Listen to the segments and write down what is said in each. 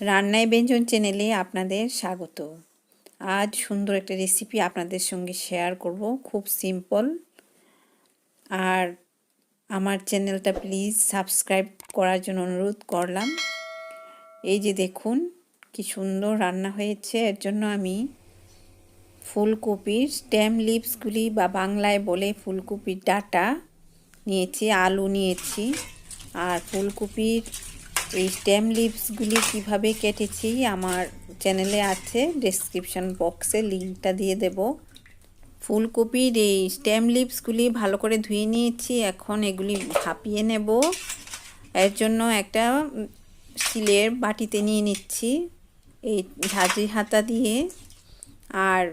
রান্নায় ব্যঞ্জন চ্যানেলে আপনাদের স্বাগত। আজ সুন্দর একটা রেসিপি আপনাদের সঙ্গে শেয়ার করব, খুব সিম্পল আর আমার চ্যানেলটা প্লিজ সাবস্ক্রাইব করার জন্য অনুরোধ করলাম। এই যে দেখুন, কি সুন্দর রান্না হয়েছে। এর জন্য আমি ফুলকপির স্টেম লিভসগুলি বা বাংলায় বলে ফুলকপির ডাটা নিয়েছি, আলু নিয়েছি। আর ফুলকপির এই স্টেম লিভসগুলি কীভাবে কেটেছি আমার চ্যানেলে আছে ডেসক্রিপশন বক্সে লিঙ্কটা দিয়ে দেব। ফুলকপির এই স্টেম লিভসগুলি ভালো করে ধুয়ে নিয়েছি, এখন এগুলি ভাপিয়ে নেব। এর জন্য একটা স্টিলের বাটিতে নিয়ে নিচ্ছি, এই ঝাঁঝি হাতা দিয়ে। আর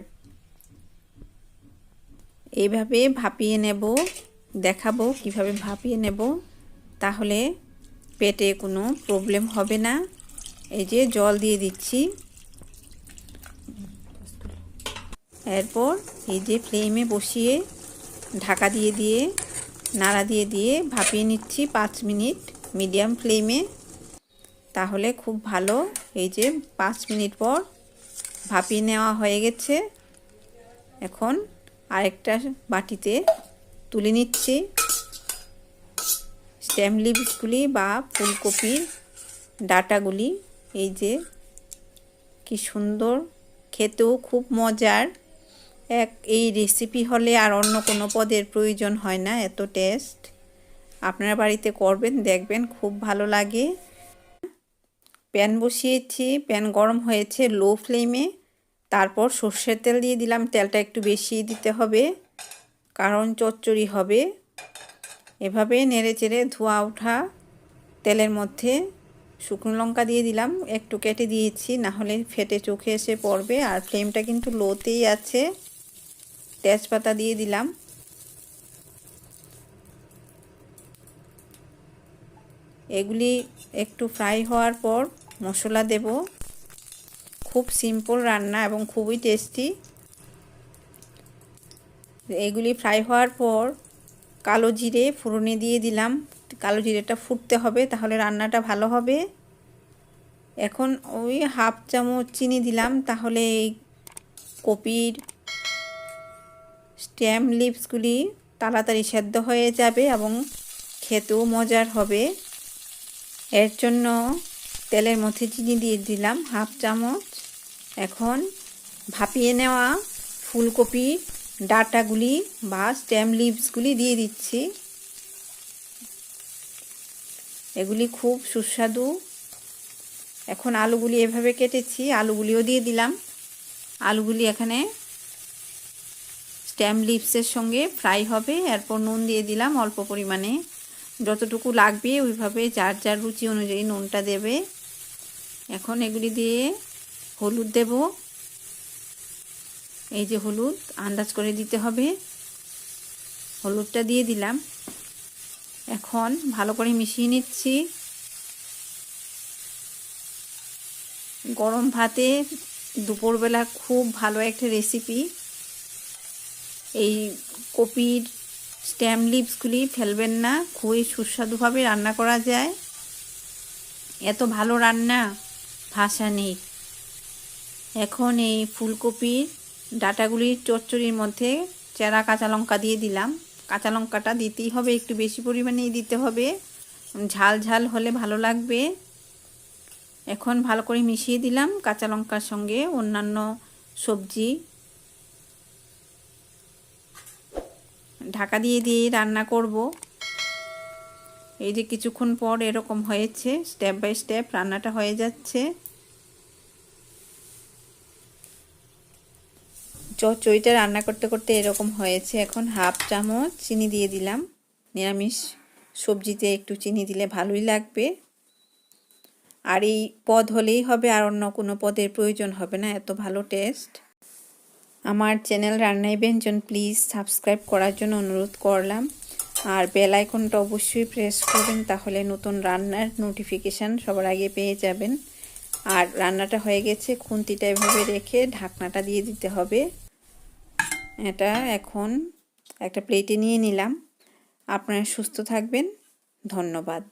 এইভাবে ভাপিয়ে নেব, দেখাবো কীভাবে ভাপিয়ে নেব। তাহলে পেটে কোনো প্রবলেম হবে না। এই যে জল দিয়ে দিচ্ছি। এরপর এই যে ফ্লেমে বসিয়ে ঢাকা দিয়ে দিয়ে, নাড়া দিয়ে দিয়ে ভাপিয়ে নিচ্ছি পাঁচ মিনিট মিডিয়াম ফ্লেমে তাহলে খুব ভালো এই যে পাঁচ মিনিট পর ভাপিয়ে নেওয়া হয়ে গেছে। এখন আরেকটা বাটিতে তুলে নিচ্ছি। স্টেম লিভসগুলি বা ফুলকপির ডাটাগুলি, এই যে কি সুন্দর, খেতেও খুব মজার। এক, এই রেসিপি হলে আর অন্য কোনো পদের প্রয়োজন হয় না, এত টেস্ট আপনারা বাড়িতে করবেন, দেখবেন খুব ভালো লাগে। প্যান বসিয়েছি, প্যান গরম হয়েছে লো ফ্লেমে তারপর সর্ষের তেল দিয়ে দিলাম, তেলটা একটু বেশি দিতে হবে, কারণ চচ্চড়ি হবে। এভাবে নেড়ে চেড়ে ধোয়া ওঠা তেলের মধ্যে শুকনো লঙ্কা দিয়ে দিলাম। একটু কেটে দিয়েছি, না হলে ফেটে চোখে এসে পড়বে। আর ফ্লেমটা কিন্তু লোতেই আছে। তেজপাতা দিয়ে দিলাম। এগুলি একটু ফ্রাই হওয়ার পর মশলা দেব। খুব সিম্পল রান্না এবং খুবই টেস্টি। এগুলি ফ্রাই হওয়ার পর কালো জিরে ফোড়নে দিয়ে দিলাম। কালো জিরেটা ফুটতে হবে, তাহলে রান্নাটা ভালো হবে। এখন ওই হাফ চামচ চিনি দিলাম, তাহলে এই কপির স্ট্যাম লিপসগুলি তাড়াতাড়ি সেদ্ধ হয়ে যাবে এবং খেতেও মজার হবে। এর জন্য তেলের মধ্যে চিনি দিয়ে দিলাম হাফ চামচ। এখন ভাপিয়ে নেওয়া ফুলকপি ডাটাগুলি বা স্টেম লিভসগুলি দিয়ে দিচ্ছি। এগুলি খুব সুস্বাদু। এখন আলুগুলি এভাবে কেটেছি, আলুগুলিও দিয়ে দিলাম। আলুগুলি এখানে স্ট্যাম লিভসের সঙ্গে ফ্রাই হবে। এরপর নুন দিয়ে দিলাম অল্প পরিমাণে। যতটুকু লাগবে ওইভাবে যার যার রুচি অনুযায়ী নুনটা দেবে। এখন এগুলি দিয়ে হলুদ দেব। এই যে হলুদ, আন্দাজ করে দিতে হবে। হলুদটা দিয়ে দিলাম। এখন ভালো করে মিশিয়ে নিচ্ছি। গরম ভাতে দুপুরবেলা খুব ভালো একটা রেসিপি এই কপির স্ট্যাম লিভসগুলি ফেলবেন না, খুবই সুস্বাদুভাবে রান্না করা যায়। এত ভালো রান্না, ভাষা নেই। এখন এই ফুলকপির ডাটাগুলির চচ্চড়ির মধ্যে চেরা কাঁচা লঙ্কা দিয়ে দিলাম। কাঁচা লঙ্কাটা দিতেই হবে, একটু বেশি পরিমাণেই দিতে হবে। ঝাল ঝাল হলে ভালো লাগবে। এখন ভালো করে মিশিয়ে দিলাম কাঁচা লঙ্কার সঙ্গে অন্যান্য সবজি। ঢাকা দিয়ে দিয়ে রান্না করব। এই যে কিছুক্ষণ পর এরকম হয়েছে, স্টেপ বাই স্টেপ রান্নাটা হয়ে যাচ্ছে। চচ্চড়িটা রান্না করতে করতে এরকম হয়েছে। এখন হাফ চামচ চিনি দিয়ে দিলাম। নিরামিষ সবজিতে একটু চিনি দিলে ভালোই লাগবে। আর এই পদ হলেই হবে, আর অন্য কোনো পদের প্রয়োজন হবে না, এত ভালো টেস্ট। আমার চ্যানেল রান্নাই ব্যঞ্জন, প্লিজ সাবস্ক্রাইব করার জন্য অনুরোধ করলাম। আর বেল আইকনটা অবশ্যই প্রেস করবেন, তাহলে নতুন রান্নার নোটিফিকেশান সবার আগে পেয়ে যাবেন। আর রান্নাটা হয়ে গেছে, খুন্তিটা এভাবে রেখে ঢাকনাটা দিয়ে দিতে হবে। এটা এখন একটা প্লেটে নিয়ে নিলাম। আপনারা সুস্থ থাকবেন। ধন্যবাদ।